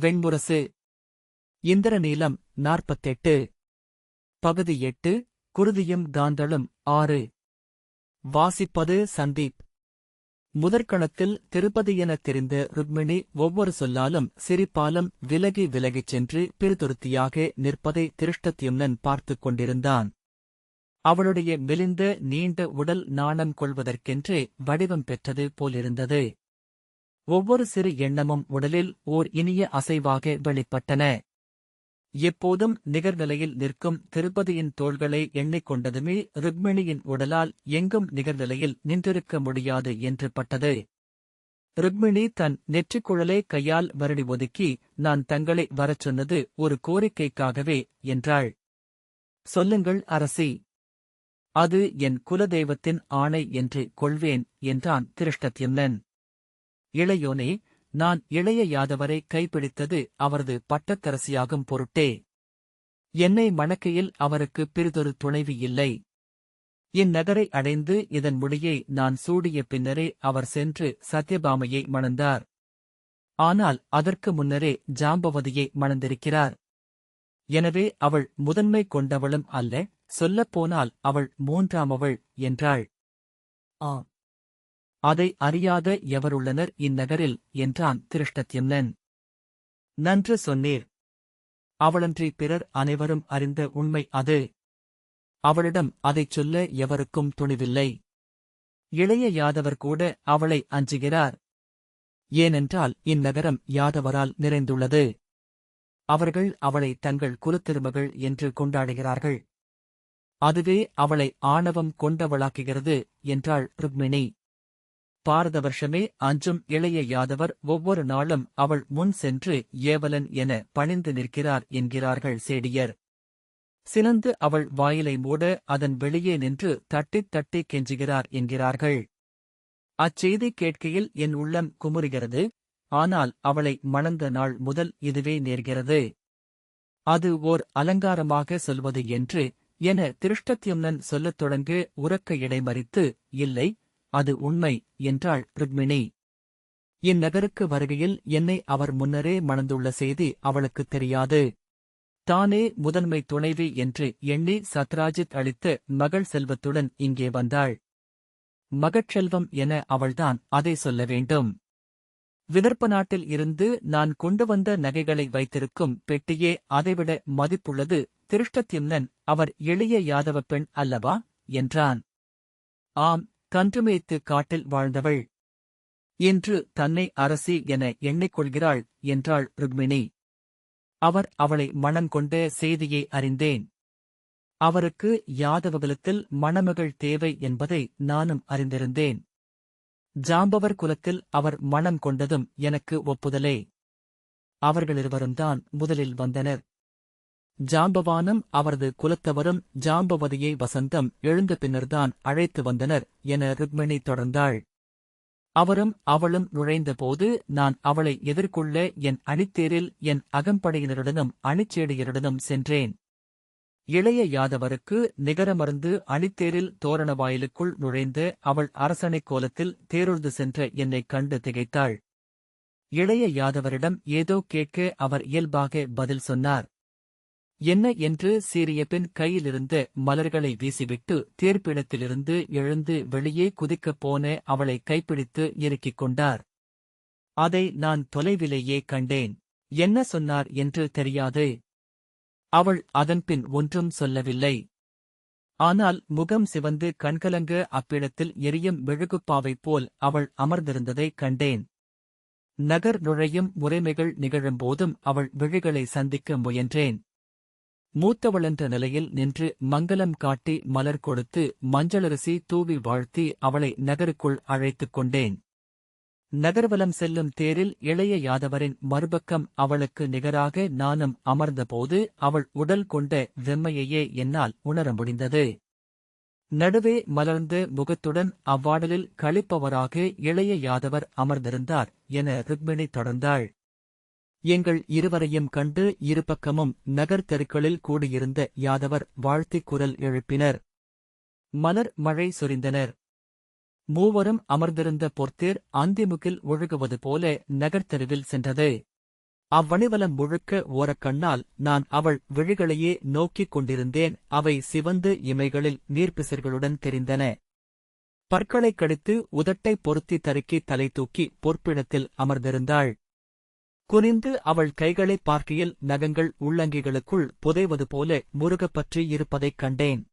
வெண்முரசு. இந்திரநீலம் நாற்பத்தெட்டு. பகுதி எட்டு. குருதியும் காந்தளும் ஆறு. வாசிப்பது சந்தீப். முதற்கணத்தில் திருப்பதி எனத் தெரிந்த ருக்மிணி ஒவ்வொரு சொல்லாலும் சிரிப்பாலும் விலகி விலகிச் சென்று பிரிதுருத்தியாக நிற்பதை திருஷ்டத்யும்னன் பார்த்துக் கொண்டிருந்தான். அவளுடைய மெலிந்த நீண்ட உடல் நாணம் கொள்வதற்கென்றே வடிவம் பெற்றது போலிருந்தது. ஒவ்வொரு சிறு எண்ணமும் உடலில் ஓர் இனிய அசைவாக வெளிப்பட்டன. எப்போதும் நிகர்நிலையில் நிற்கும் திருப்பதியின் தோள்களை எண்ணிக்கொண்டதுமே ருக்மிணியின் உடலால் எங்கும் நிகர்நிலையில் நின்றிருக்க முடியாது என்று பட்டது. ருக்மிணி தன் நெற்றிக்குழலை கையால் வருடி ஒதுக்கி நான் தங்களை வரச் சொன்னது ஒரு கோரிக்கைக்காகவே என்றாள். சொல்லுங்கள் அரசி. அது என் குலதெய்வத்தின் ஆணை என்று கொள்வேன் என்றான் திருஷ்டத்யம்னன். இளையோனே நான் இளைய யாதவரை கைப்பிடித்தது அவரது பட்டத்தரசியாகும் பொருட்டே. என்னை மணக்கையில் அவருக்கு பிறிதொரு துணைவி இல்லை. இந்நகரை அடைந்து இதன் முடியை நான் சூடிய பின்னரே அவர் சென்று சத்யபாமையை மணந்தார். ஆனால் அதற்கு முன்னரே ஜாம்பவதியை மணந்திருக்கிறார். எனவே அவள் முதன்மை கொண்டவளும் அல்ல சொல்லப்போனால் அவள் மூன்றாமவள் என்றாள். ஆ அதை அறியாத எவருள்ளனர் இந்நகரில்? என்றான் திருஷ்டத்யம்னன். நன்று சொன்னீர். அவளன்றி பிறர் அனைவரும் அறிந்த உண்மை அது. அவளிடம் அதைச் சொல்ல எவருக்கும் துணிவில்லை. இளைய யாதவர் கூட அவளை அஞ்சுகிறார். ஏனென்றால் இந்நகரம் யாதவரால் நிறைந்துள்ளது. அவர்கள் அவளை தங்கள் குலத்திருமகள் என்று கொண்டாடுகிறார்கள். அதுவே அவளை ஆணவம் கொண்டவளாக்குகிறது என்றாள் ருக்மிணி. பாரத வருஷமே அஞ்சும் இளைய யாதவர் ஒவ்வொரு நாளும் அவள் முன் சென்று ஏவலன் என பணிந்து நிற்கிறார் என்கிறார்கள் சேடியர். சினந்து அவள் வாயிலை மூட அதன் வெளியே நின்று தட்டித் தட்டி கெஞ்சுகிறார் என்கிறார்கள். அச்செய்தி கேட்கையில் என் உள்ளம் குமுறுகிறது ஆனால் அவளை மணந்த நாள் முதல் இதுவே நேர்கிறது. அது ஓர் அலங்காரமாக சொல்வது என்று என திருஷ்டத்யும்னன் சொல்லத் தொடங்கு உறக்க இடைமறித்து இல்லை அது உண்மை என்றாள் ருக்மிணி. இந்நகருக்கு வருகையில் என்னை அவர் முன்னரே மணந்துள்ள செய்தி அவளுக்குத் தெரியாது. தானே முதன்மை துணைவி என்று எண்ணி சத்ராஜித் அளித்த மகள் செல்வத்துடன் இங்கே வந்தாள். மகட்செல்வம் என அவள்தான் அதை சொல்ல வேண்டும். விதர்ப்ப நாட்டில் இருந்து நான் கொண்டு வந்த நகைகளை வைத்திருக்கும் பெட்டியே அதைவிட மதிப்புள்ளது. திருஷ்டத்யும்னன் அவர் எளிய யாதவ பெண் அல்லவா? என்றான். ஆம் கன்றுமேய்த்து காட்டில் வாழ்ந்தவள். என்று தன்னை அரசி என எண்ணிக்கொள்கிறாள் என்றாள் ருக்மிணி. அவர் அவளை மணம் கொண்ட செய்தியை அறிந்தேன். அவருக்கு யாதவகுலத்தில் மணமகள் தேவை என்பதை நானும் அறிந்திருந்தேன். ஜாம்பவர் குலத்தில் அவர் மணம் கொண்டதும் எனக்கு ஒப்புதலே. அவர்களிருவரும்தான் முதலில் வந்தனர். ஜாம்பவானும் அவரது குலத்தவரும் ஜாம்பவதியை வசந்தம் எழுந்த பின்னர்தான் அழைத்து வந்தனர் என ருக்மிணி தொடர்ந்தாள். அவரும் அவளும் நுழைந்தபோது நான் அவளை எதிர்கொள்ள என் அணித்தேரில் என் அகம்படையினருடனும் அணிச்சேடியருடனும் சென்றேன். இளைய யாதவருக்கு நிகரமருந்து அணித்தேரில் தோரண வாயிலுக்குள் நுழைந்த அவள் அரசனைக் கோலத்தில் தேருழ்ந்து சென்ற என்னைக் கண்டு திகைத்தாள். இளைய யாதவரிடம் ஏதோ கேட்க அவர் இயல்பாக பதில் சொன்னார். என்ன என்று சீரிய பின் கையிலிருந்த மலர்களை வீசிவிட்டு தேர்ப்பிடத்திலிருந்து எழுந்து வெளியே குதிக்கப் போன அவளை கைப்பிடித்து இறுக்கிக் கொண்டார். அதை நான் தொலைவிலேயே கண்டேன். என்ன சொன்னார் என்று தெரியாது. அவள் அதன்பின் ஒன்றும் சொல்லவில்லை. ஆனால் முகம் சிவந்து கண்கலங்க அப்பிடத்தில் எரியும் மெழுகுப்பாவைப் போல் அவள் அமர்ந்திருந்ததைக் கண்டேன். நகர் நுழையும் முறைமைகள் நிகழும்போதும் அவள் விழிகளை சந்திக்க முயன்றேன். மூத்தவளென்ற நிலையில் நின்று மங்கலம் காட்டி மலர் கொடுத்து மஞ்சளரிசி தூவி வாழ்த்தி அவளை நகருக்குள் அழைத்துக் கொண்டேன். நகர்வலம் செல்லும் தேரில் இளைய யாதவரின் மறுபக்கம் அவளுக்கு நிகராக நானும் அமர்ந்தபோது அவள் உடல் கொண்ட வெம்மையையே என்னால் உணர முடிந்தது. நடுவே மலர்ந்த முகத்துடன் அவ்வாடலில் களிப்பவராக இளைய யாதவர் அமர்ந்திருந்தார் என ருக்மிணி தொடர்ந்தாள். எங்கள் இருவரையும் கண்டு இருபக்கமும் நகர் தெருக்களில் கூடியிருந்த யாதவர் வாழ்த்திக் குரல் எழுப்பினர். மலர் மழை சொரிந்தனர். மூவரும் அமர்ந்திருந்த பொர்த்தேர் அந்திமுகில் ஒழுகுவது போல நகர்த்தெருவில் சென்றது. அவ்வணிவலம் முழுக்க ஓரக்கண்ணால் நான் அவள் விழிகளையே நோக்கிக் கொண்டிருந்தேன். அவை சிவந்து இமைகளில் நீர்ப்பிசர்களுடன் தெரிந்தன. பற்களைக் கடித்து உதட்டை பொருத்தி தருக்கி தலை தூக்கி பொற்பிடத்தில் அமர்ந்திருந்தாள். குனிந்து அவள் கைகளை பார்க்கையில் நகங்கள் உள்ளங்கிகளுக்குள் புதைவது போல முருகப் பற்றி இருப்பதைக் கண்டேன்.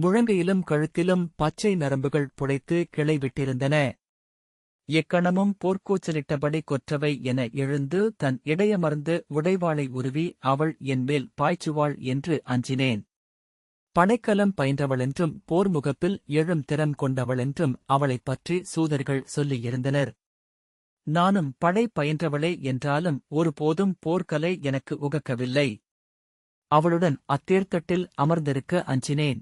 முழங்கையிலும் கழுத்திலும் பச்சை நரம்புகள் புடைத்து கிளை விட்டிருந்தன. எக்கணமும் போர்க்கூச்சலிட்டபடி கொற்றவை என எழுந்து தன் இடையமர்ந்து உடைவாளை உருவி அவள் என்மேல் பாய்ச்சுவாள் என்று அஞ்சினேன். பனைக்கலம் பயின்றவளென்றும் போர் முகப்பில் எழும் திறம் கொண்டவளென்றும் அவளைப் பற்றி சூதர்கள் சொல்லியிருந்தனர். நானும் படை பயின்றவளே என்றாலும் ஒருபோதும் போர்க்கலை எனக்கு உகக்கவில்லை. அவளுடன் அத்தேர்த்தட்டில் அமர்ந்திருக்க அஞ்சினேன்.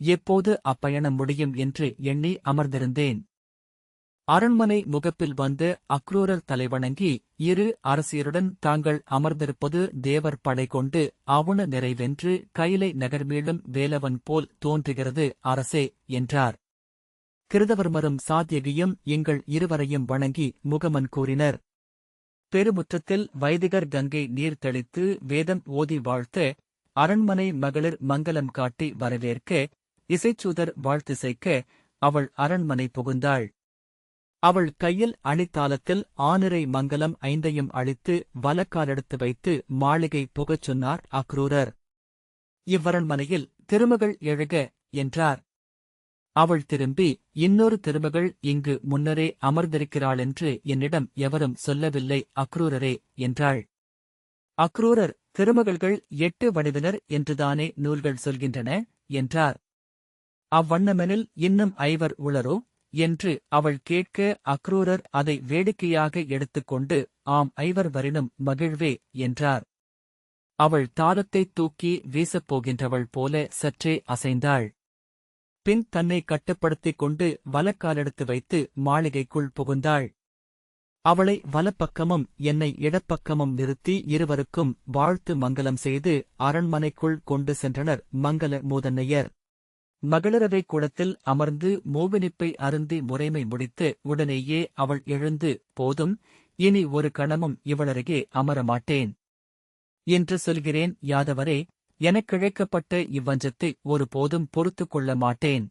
எப்போது அப்பயணம் முடியும் என்று எண்ணி அமர்ந்திருந்தேன். அரண்மனை முகப்பில் வந்து அக்ரூரர் தலைவணங்கி இரு அரசியருடன் தாங்கள் அமர்ந்திருப்பது தேவர் படை கொண்டு அவுண நிறைவென்று கைலை நகர்மீளும் வேலவன் போல் தோன்றுகிறது அரசே என்றார். கிருதவர்மரும் சாத்தியகியும் எங்கள் இருவரையும் வணங்கி முகமன் கூறினர். பெருமுற்றத்தில் வைதிகர் கங்கை நீர் தெளித்து வேதம் ஓதி வாழ்த்த அரண்மனை மகளிர் மங்கலம் காட்டி வரவேற்க இசைச்சூதர் வாழ்த்திசைக்க அவள் அரண்மனை புகுந்தாள். அவள் கையில் அணித்தாளத்தில் ஆனிரை மங்கலம் ஐந்தையும் அழித்து வலக்காலெடுத்து வைத்து மாளிகை புகச் சொன்னார் அக்ரூரர். இவ்வரண்மனையில் திருமகள் எழுக என்றார். அவள் திரும்பி இன்னொரு திருமகள் இங்கு முன்னரே அமர்ந்திருக்கிறாளென்று என்னிடம் எவரும் சொல்லவில்லை அக்ரூரரே என்றாள். அக்ரூரர் திருமகள்கள் எட்டு வடிவினர் என்றுதானே நூல்கள் சொல்கின்றன? என்றார். அவ்வண்ணமெனில் இன்னும் ஐவர் உளரோ? என்று அவள் கேட்க அக்ரூரர் அதை வேடிக்கையாக எடுத்துக்கொண்டு ஆம் ஐவர் வரினும் மகிழ்வே என்றார். அவள் தாளத்தைத் தூக்கி வீசப் போகின்றவள் போல சற்றே அசைந்தாள். பின் தன்னை கட்டுப்படுத்திக் கொண்டு வலக்காலெடுத்து வைத்து மாளிகைக்குள் புகுந்தாள். அவளை வலப்பக்கமும் என்னை இடப்பக்கமும் நிறுத்தி இருவருக்கும் வாழ்த்து மங்கலம் செய்து அரண்மனைக்குள் கொண்டு சென்றனர் மங்கல மூதன்னையர் மகளிரவை கூடத்தில் அமர்ந்து மூவினிப்பை அருந்தி முறைமை முடித்து உடனேயே அவள் எழுந்து போதும் இனி ஒரு கணமும் இவளருகே அமரமாட்டேன். என்று சொல்கிறேன் யாதவரே எனக்கிழைக்கப்பட்ட இவ்வஞ்சத்தை ஒருபோதும் பொறுத்துக் கொள்ள மாட்டேன்.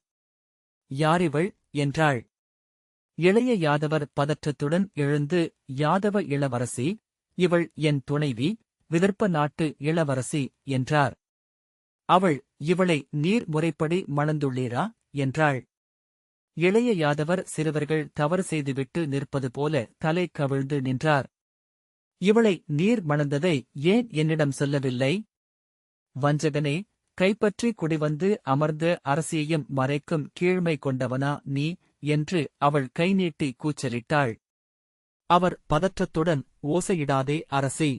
யாரிவள்? என்றாள். இளைய யாதவர் பதற்றத்துடன் எழுந்து யாதவ இளவரசி இவள் என் துணைவி விதர்ப்ப நாட்டு இளவரசி என்றார். அவள் இவளை நீர் முறைப்படி மணந்துள்ளீரா? என்றாள். இளைய யாதவர் சிறுவர்கள் தவறு செய்துவிட்டு நிற்பது போல தலை கவிழ்ந்து நின்றார். இவளை நீர் மணந்ததை ஏன் என்னிடம் சொல்லவில்லை? வஞ்சகனே கைப்பற்றி குடிவந்து அமர்ந்த அரசியையும் மறைக்கும் கீழ்மை கொண்டவனா நீ? என்று அவள் கைநீட்டி கூச்சலிட்டாள். அவர் பதற்றத்துடன் ஓசையிடாதே அரசி.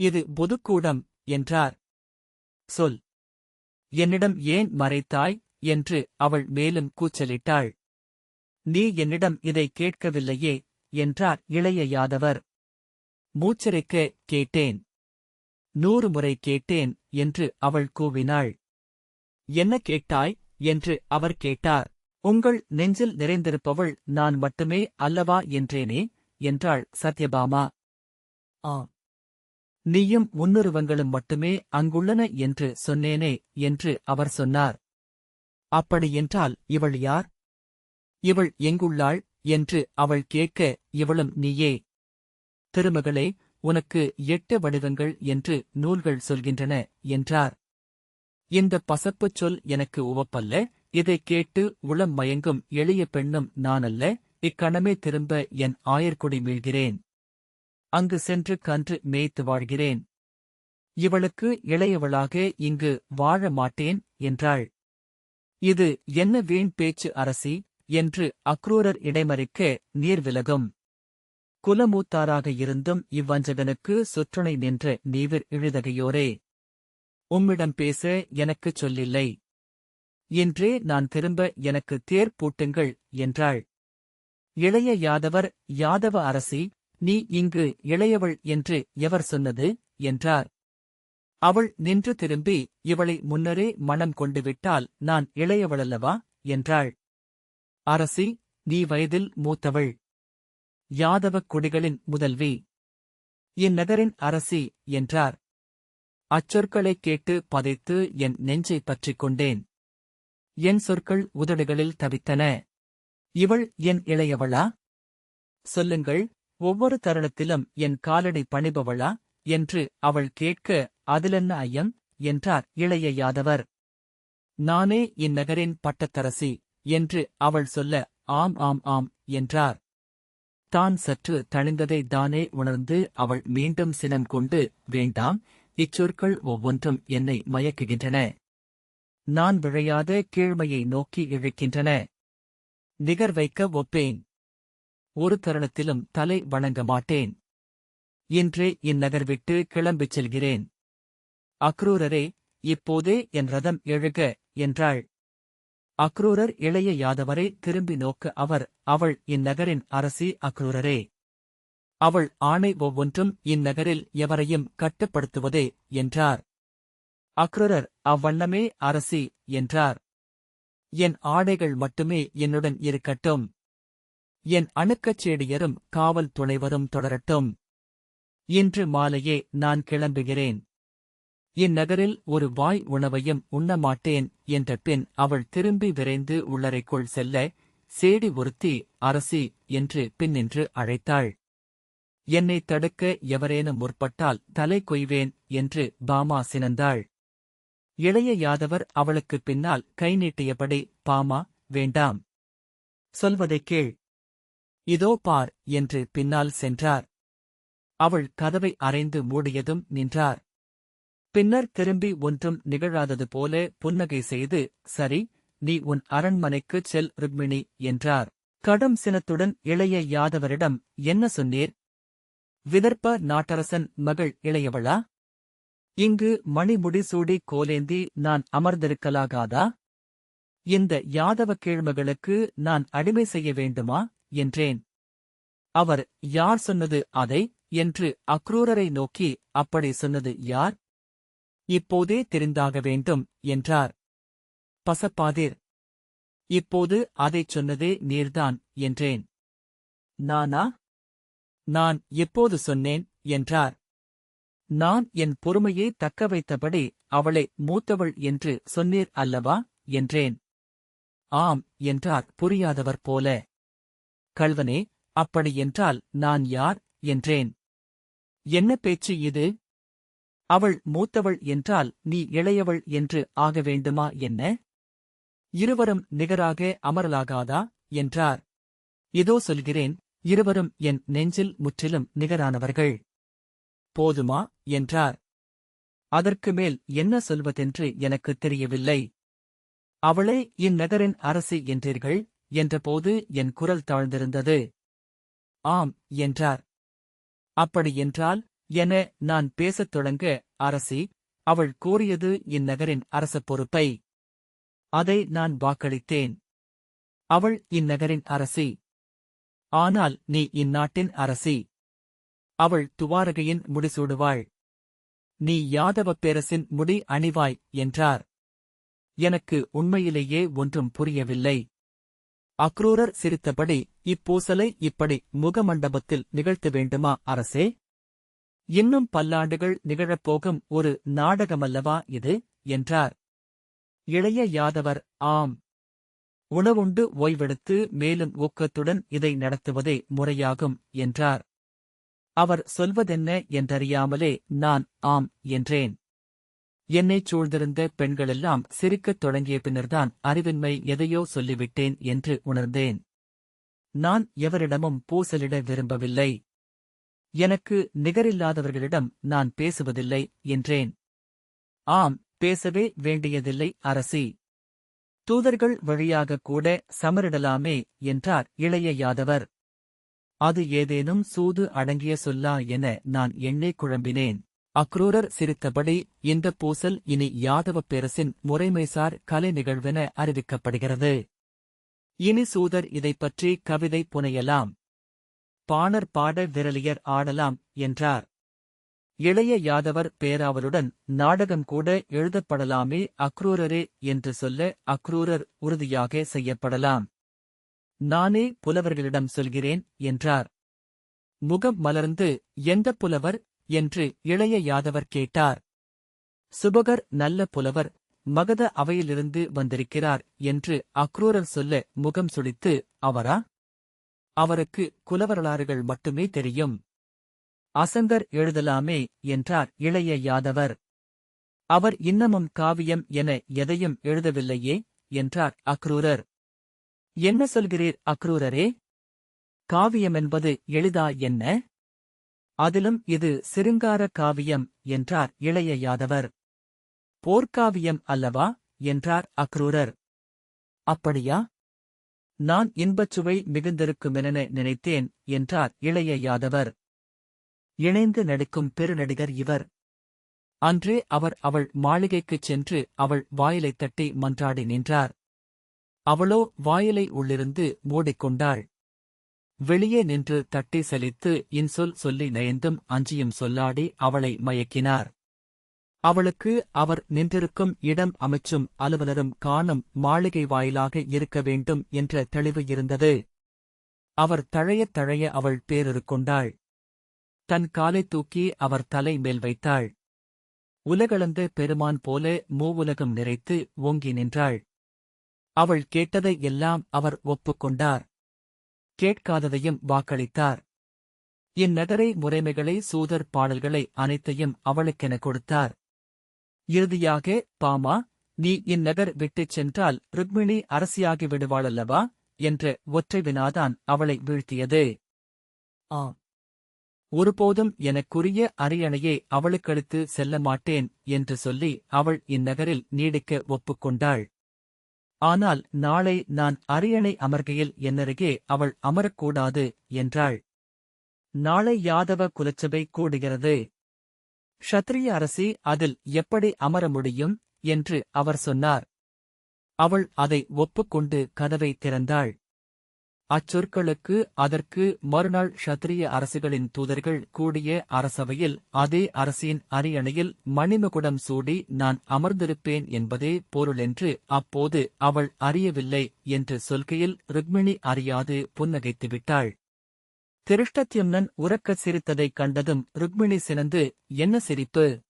இது பொதுக்கூடம் என்றார். சொல். என்னிடம் ஏன் மறைத்தாய்? என்று அவள் மேலும் கூச்சலிட்டாள். நீ என்னிடம் இதை கேட்கவில்லையே என்றார் இளைய யாதவர். மூச்சரிக்க கேட்டேன். நூறு முறை கேட்டேன் என்று அவள் கூவினாள். என்ன கேட்டாய்? என்று அவர் கேட்டார். உங்கள் நெஞ்சில் நிறைந்திருப்பவள் நான் மட்டுமே அல்லவா என்றேனே? என்றாள் சத்யபாமா. ஆ நீயும் முன்னுருவங்களும் மட்டுமே அங்குள்ளன என்று சொன்னேனே என்று அவர் சொன்னார். அப்படியென்றால் இவள் யார்? இவள் எங்குள்ளாள்? என்று அவள் கேட்க இவளும் நீயே. திருமகளே உனக்கு எட்டு வடிவங்கள் என்று நூல்கள் சொல்கின்றன என்றார். இந்த பசப்புச் சொல் எனக்கு உவப்பல்ல இதைக் கேட்டு உளம் மயங்கும் எளிய பெண்ணும் நானல்ல இக்கணமே திரும்ப என் ஆயர்குடி மீழ்கிறேன் அங்கு சென்று கன்று மேய்த்து வாழ்கிறேன். இவளுக்கு இளையவளாக இங்கு வாழ மாட்டேன் என்றாள். இது என்ன வீண் பேச்சு அரசி என்று அக்ரூரர் இடைமறிக்க நீர் விலகும். குலமூத்தாராக இருந்தும் இவ்வஞ்சகனுக்கு சுற்றுணை நின்ற நீவிர் இழுதகையோரே. உம்மிடம் பேச எனக்குச் சொல்லில்லை. இன்றே நான் திரும்ப எனக்கு தேர் பூட்டுங்கள் என்றாள். இளைய யாதவர் யாதவ அரசி நீ இங்கு இளையவள் என்று எவர் சொன்னது? என்றார். அவள் நின்று திரும்பி இவளை முன்னரே மனம் கொண்டு விட்டால் நான் இளையவளல்லவா? என்றாள். அரசி நீ வயதில் மூத்தவள். யாதவக் குடிகளின் முதல்வி இந்நகரின் அரசி என்றார். அச்சொற்களைக் கேட்டு பதைத்து என் நெஞ்சை பற்றிக் கொண்டேன். என் சொற்கள் உதடுகளில் தவித்தன. இவள் என் இளையவளா? சொல்லுங்கள் ஒவ்வொரு தருணத்திலும் என் காலடி பணிபவளா? என்று அவள் கேட்க அதிலென்ன ஐயம்? என்றார் இளைய யாதவர். நானே இந்நகரின் பட்டத்தரசி என்று அவள் சொல்ல ஆம் ஆம் ஆம் என்றார். தான் சற்று தணிந்ததை தானே உணர்ந்து அவள் மீண்டும் சினம் கொண்டு வேண்டாம் இச்சொற்கள் ஒவ்வொன்றும் என்னை மயக்குகின்றன. நான் விழையாத கீழ்மையை நோக்கி இழுக்கின்றன. நிகர் வைக்க ஒப்பேன். ஒரு தருணத்திலும் தலை வணங்க மாட்டேன். இன்றே இந்நகர் விட்டு கிளம்பிச் செல்கிறேன். அக்ரூரரே இப்போதே என் ரதம் எழுக என்றாள். அக்ரூரர் இளைய யாதவரை திரும்பி நோக்க அவர் அவள் இந்நகரின் அரசி அக்ரூரரே. அவள் ஆணை ஒவ்வொன்றும் இந்நகரில் எவரையும் கட்டுப்படுத்துவதே என்றார். அக்ரூரர் அவ்வண்ணமே அரசி என்றார். என் ஆடைகள் மட்டுமே என்னுடன் இருக்கட்டும். என் அணுக்கச்சேடியரும் காவல் துணைவரும் தொடரட்டும். இன்று மாலையே நான் கிளம்புகிறேன். இந்நகரில் ஒரு வாய் உணவையும் உண்ணமாட்டேன் என்ற பின் அவள் திரும்பி விரைந்து உள்ளறைக்குள் செல்ல சேடி ஒருத்தி அரசி என்று பின்னின்று அழைத்தாள். என்னை தடுக்க எவரேனும் முற்பட்டால் தலை கொய்வேன் என்று பாமா சினந்தாள். இளைய யாதவர் அவளுக்குப் பின்னால் கை நீட்டியபடி பாமா வேண்டாம். சொல்வதைக் கேள். இதோ பார் என்று பின்னால் சென்றார். அவள் கதவை அறைந்து மூடியதும் நின்றார். பின்னர் திரும்பி ஒன்றும் நிகழாதது போல புன்னகை செய்து சரி நீ உன் அரண்மனைக்குச் செல் ருக்மிணி என்றார். கடும் சினத்துடன் இளைய யாதவரிடம் என்ன சொன்னீர்? விதர்ப்ப நாட்டரசன் மகள் இளையவளா? இங்கு மணிமுடி சூடி கோலேந்தி நான் அமர்ந்திருக்கலாகாதா? இந்த யாதவ கீழ்மகளுக்கு நான் அடிமை செய்ய வேண்டுமா? என்றேன். அவர் யார் சொன்னது அதை? என்று அக்ரூரரை நோக்கி அப்படி சொன்னது யார்? இப்போதே தெரிந்தாக வேண்டும் என்றார். பசப்பாதீர். இப்போது அதைச் சொன்னதே நீர்தான் என்றேன். நானா? நான் எப்போது சொன்னேன் என்றார். நான் என் பொறுமையை தக்க வைத்தபடி அவளை மூத்தவள் என்று சொன்னீர் அல்லவா என்றேன். ஆம் என்றார் புரியாதவர் போல. கள்வனே அப்படியென்றால் நான் யார் என்றேன். என்ன பேச்சு இது? அவள் மூத்தவள் என்றால் நீ இளையவள் என்று ஆக வேண்டுமா என்ன? இருவரும் நிகராக அமரலாகாதா? என்றார். இதோ சொல்கிறேன் இருவரும் என் நெஞ்சில் முற்றிலும் நிகரானவர்கள். போதுமா? என்றார். அதற்கு மேல் என்ன சொல்வதென்று எனக்குத் தெரியவில்லை. அவளே இந்நகரின் அரசி என்றீர்கள் என்றபோது என் குரல் தாழ்ந்திருந்தது. ஆம் என்றார். அப்படியென்றால் என நான் பேசத் தொடங்க அரசி அவள் கூறியது இந்நகரின் அரச பொறுப்பை. அதை நான் வாக்களித்தேன். அவள் இந்நகரின் அரசி. ஆனால் நீ இந்நாட்டின் அரசி. அவள் துவாரகையின் முடிசூடுவாள் நீ யாதவப் பேரசின் முடி அணிவாய் என்றார். எனக்கு உண்மையிலேயே ஒன்றும் புரியவில்லை. அக்ரூரர் சிரித்தபடி இப்பூசலை இப்படி முகமண்டபத்தில் நிகழ்த்த வேண்டுமா அரசே? இன்னும் பல்லாண்டுகள் நிகழப்போகும் ஒரு நாடகமல்லவா இது? என்றார். இளைய யாதவர் ஆம். உணவுண்டு ஓய்வெடுத்து மேலும் ஊக்கத்துடன் இதை நடத்துவதே முறையாகும் என்றார். அவர் சொல்வதென்ன என்றறியாமலே நான் ஆம் என்றேன். என்னைச் சூழ்ந்திருந்த பெண்களெல்லாம் சிரிக்கத் தொடங்கிய பின்னர்தான் அறிவின்மை எதையோ சொல்லிவிட்டேன் என்று உணர்ந்தேன். நான் எவரிடமும் பூசலிட விரும்பவில்லை. எனக்கு நிகரில்லாதவர்களிடம் நான் பேசுவதில்லை என்றேன். ஆம் பேசவே வேண்டியதில்லை அரசி. தூதர்கள் வழியாகக் கூட சமரிடலாமே என்றார் இளைய யாதவர் அது ஏதேனும் சூது அடங்கிய சொல்லா என நான் எண்ணே குழம்பினேன். அக்ரூரர் சிரித்தபடி இந்த பூசல் இனி யாதவப் பேரசின் முறைமைசார் கலை நிகழ்வென அறிவிக்கப்படுகிறது. இனி சூதர் இதைப் பற்றி கவிதை புனையலாம். பாணர் பாட விரலியர் ஆடலாம் என்றார். இளைய யாதவர் பேராவலுடன் நாடகம் கூட எழுதப்படலாமே அக்ரூரரே என்று சொல்ல அக்ரூரர் உறுதியாக செய்யப்படலாம். நானே புலவர்களிடம் சொல்கிறேன் என்றார். முகம் மலர்ந்து எந்த புலவர்? என்று இளைய யாதவர் கேட்டார். சுபகர் நல்ல புலவர் மகத அவையிலிருந்து வந்திருக்கிறார் என்று அக்ரூரர் சொல்ல முகம் சுழித்து அவரா? அவருக்கு குலவரலாறுகள் மட்டுமே தெரியும். அசங்கர் எழுதலாமே என்றார் இளைய யாதவர். அவர் இன்னமும் காவியம் என எதையும் எழுதவில்லையே என்றார் அக்ரூரர். என்ன சொல்கிறீர் அக்ரூரரே? காவியமென்பது எளிதா என்ன? அதிலும் இது சிருங்கார காவியம் என்றார் இளைய யாதவர். போர்க்காவியம் அல்லவா? என்றார் அக்ரூரர். அப்படியா? நான் இன்பச்சுவை மிகுந்திருக்குமென நினைத்தேன் என்றார் இளைய யாதவர். இணைந்து நடிக்கும் பெருநடிகர் இவர். அன்றே அவர் அவள் மாளிகைக்குச் சென்று அவள் வாயிலைத் தட்டி மன்றாடி நின்றார். அவளோ வாயிலை உள்ளிருந்து மூடிக்கொண்டாள். வெளியே நின்று தட்டி சலித்து இன்சொல் சொல்லி நயந்தும் அஞ்சியும் சொல்லாடி அவளை மயக்கினார். அவளுக்கு அவர் நின்றிருக்கும் இடம் அமைச்சும் அலுவலரும் காணும் மாளிகை வாயிலாக இருக்க வேண்டும் என்ற தெளிவு இருந்தது. அவர் தழையத் தழைய அவள் பேரொரு கொண்டாள். தன் காலை தூக்கி அவர் தலை மேல் வைத்தாள். உலகளந்த பெருமான் போல மூவுலகம் நிறைத்து ஓங்கி நின்றாள். அவள் கேட்டதை எல்லாம் அவர் ஒப்புக்கொண்டார் கேட்காததையும் வாக்களித்தார். இந்நகரை முறைமைகளை சூதர் பாடல்களை அனைத்தையும் அவளுக்கென கொடுத்தார். இறுதியாக பாமா நீ இந்நகர் விட்டுச் சென்றால் ருக்மிணி அரசியாகி விடுவாளல்லவா? என்ற ஒற்றை வினாதான் அவளை வீழ்த்தியது. ஆ ஒருபோதும் எனக்குரிய அரியணையை அவளுக்களித்து செல்ல மாட்டேன் என்று சொல்லி அவள் இந்நகரில் நீடிக்க ஒப்புக்கொண்டாள் ஆனால் நாளை நான் அரியணை அமர்கையில் என்னருகே அவள் அமரக்கூடாது என்றாள். நாளை யாதவ குலச்சபை கூடுகிறது. ஷத்ரிய அரசி அதில் எப்படி அமர முடியும்? என்று அவர் சொன்னார். அவள் அதை ஒப்புக்கொண்டு கதவை திறந்தாள். அச்சொற்களுக்கு அதற்கு மறுநாள் ஷத்ரிய அரசுகளின் தூதர்கள் கூடிய அரசவையில் அதே அரசின் அரியணையில் மணிமகுடம் சூடி நான் அமர்ந்திருப்பேன் என்பதே பொருளென்று அப்போது அவள் அறியவில்லை என்று சொல்கையில் ருக்மிணி அறியாது புன்னகைத்து விட்டாள் திருஷ்டத்யும்னன் உறக்கச் சிரித்ததைக் கண்டதும் ருக்மிணி சினந்து என்ன சிரிப்பு?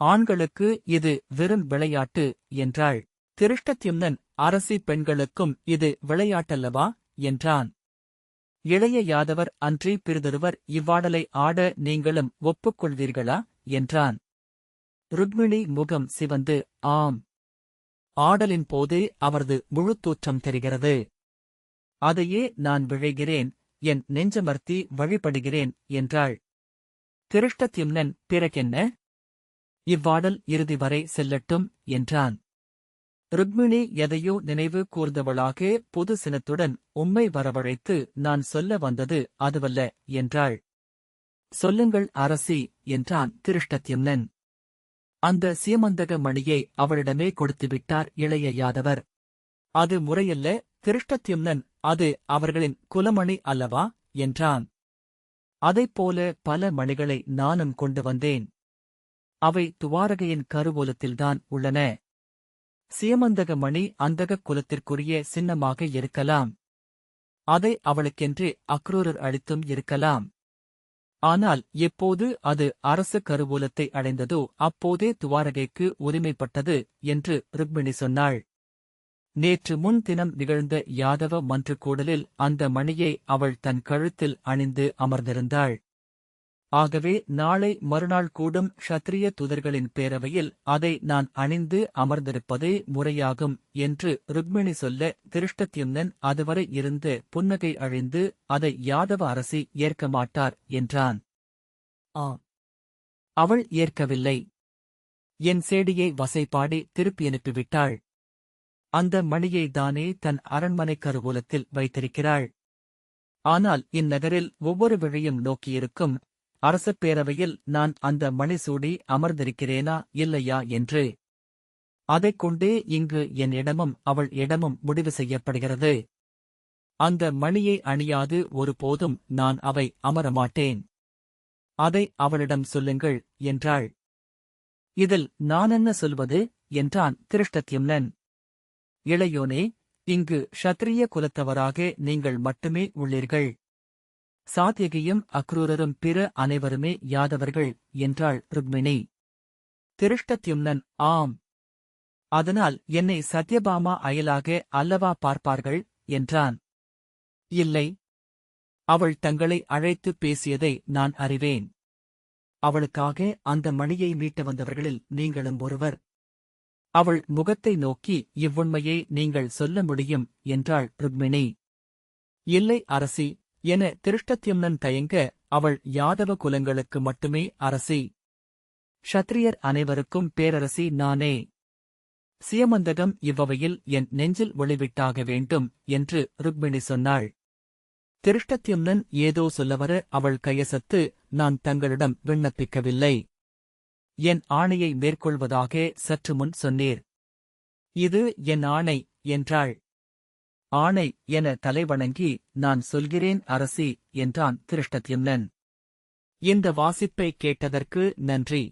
ஆண்களுக்கு இது வெறும் விளையாட்டு என்றாள். திருஷ்டத்யும்னன் அரசி பெண்களுக்கும் இது விளையாட்டல்லவா? என்றான். இளைய யாதவர் அன்றி பிறிதொருவர் இவ்வாடலை ஆட நீங்களும் ஒப்புக்கொள்வீர்களா? என்றான். ருக்மிணி முகம் சிவந்து ஆம். ஆடலின் போதே அவரது முழுத்தூற்றம் தெரிகிறது. அதையே நான் விழைகிறேன். என் நெஞ்சமர்த்தி வழிபடுகிறேன் என்றாள். திருஷ்டத்யும்னன் பிறகென்ன? இவ்வாடல் இறுதி வரை செல்லட்டும் என்றான். ருக்மிணி எதையோ நினைவு கூர்ந்தவளாக பொது சினத்துடன் உம்மை வரவழைத்து நான் சொல்ல வந்தது அதுவல்ல என்றாள். சொல்லுங்கள் அரசி என்றான் திருஷ்டத்யும்னன். அந்த சீமந்தக மணியை அவளிடமே கொடுத்துவிட்டார் இளைய யாதவர். அது முறையல்ல திருஷ்டத்யும்னன் அது அவர்களின் குலமணி அல்லவா? என்றான். அதைப்போல பல மணிகளை நானும் கொண்டு வந்தேன். அவை துவாரகையின் கருவூலத்தில்தான் உள்ளன. சியமந்தக மணி அந்தக குலத்திற்குரிய சின்னமாக இருக்கலாம். அதை அவளுக்கென்று அக்ரூரர் அளித்தும் இருக்கலாம். ஆனால் எப்போது அது அரசு கருவூலத்தை அடைந்ததோ அப்போதே துவாரகைக்கு உரிமைப்பட்டது என்று ருக்மிணி சொன்னாள். நேற்று முன் தினம் நிகழ்ந்த யாதவ மன்று கூடலில் அந்த மணியை அவள் தன் கழுத்தில் அணிந்து அமர்ந்திருந்தாள். ஆகவே நாளை மறுநாள் கூடும் ஷத்ரிய துதர்களின் பேரவையில் அதை நான் அணிந்து அமர்ந்திருப்பதே முறையாகும் என்று ருக்மிணி சொல்ல திருஷ்டத்யும்னன் அதுவரை இருந்து புன்னகை அழிந்து அதை யாதவ அரசி ஏற்க மாட்டார் என்றான். ஆ அவள் ஏற்கவில்லை. என் சேடியை வசைப்பாடி திருப்பி அனுப்பிவிட்டாள். அந்த மணியை தானே தன் அரண்மனை கருவூலத்தில் வைத்திருக்கிறாள். ஆனால் இந்நகரில் ஒவ்வொரு விழையும் நோக்கியிருக்கும் அரசப் பேரவையில் நான் அந்த மணி சூடி அமர்ந்திருக்கிறேனா இல்லையா என்று. அதைக் கொண்டே இங்கு என் இடமும் அவள் இடமும் முடிவு செய்யப்படுகிறது. அந்த மணியை அணியாது ஒருபோதும் நான் அவை அமரமாட்டேன் அதை அவளிடம் சொல்லுங்கள் என்றாள். இதில் நான் என்ன சொல்வது என்றான் திருஷ்டத்யும்னன். இளையோனே இங்கு ஷத்ரிய குலத்தவராக நீங்கள் மட்டுமே உள்ளீர்கள். சாத்யகியும் அக்ரூரரும் பிற அனைவருமே யாதவர்கள் என்றாள் ருக்மிணி. திருஷ்டத்யும்னன் ஆம். அதனால் என்னை சத்யபாமா அயலாக அல்லவா பார்ப்பார்கள்? என்றான். இல்லை. அவள் தங்களை அழைத்து பேசியதை நான் அறிவேன். அவளுக்காக அந்த மணியை மீட்ட வந்தவர்களில் நீங்களும் ஒருவர். அவள் முகத்தை நோக்கி இவ்வுண்மையை நீங்கள் சொல்ல முடியும் என்றாள் ருக்மிணி. இல்லை அரசி என திருஷ்டத்யும்னன் தயங்க அவள் யாதவ குலங்களுக்கு மட்டுமே அரசி. ஷத்ரியர் அனைவருக்கும் பேரரசி நானே. சியமந்தகம் இவ்வவையில் என் நெஞ்சில் ஒளிவிட்டாக வேண்டும் என்று ருக்மிணி சொன்னாள். திருஷ்டத்யம்னன் ஏதோ சொல்லவர அவள் கையசத்து நான் தங்களிடம் விண்ணப்பிக்கவில்லை. என் ஆணையை மேற்கொள்வதாக சற்று முன் சொன்னீர். இது என் ஆணை என்றாள். ஆணை என தலைவணங்கி நான் சொல்கிறேன் அரசி என்றான் திருஷ்டத்யும்னன். இந்த வாசிப்பை கேட்டதற்கு நன்றி.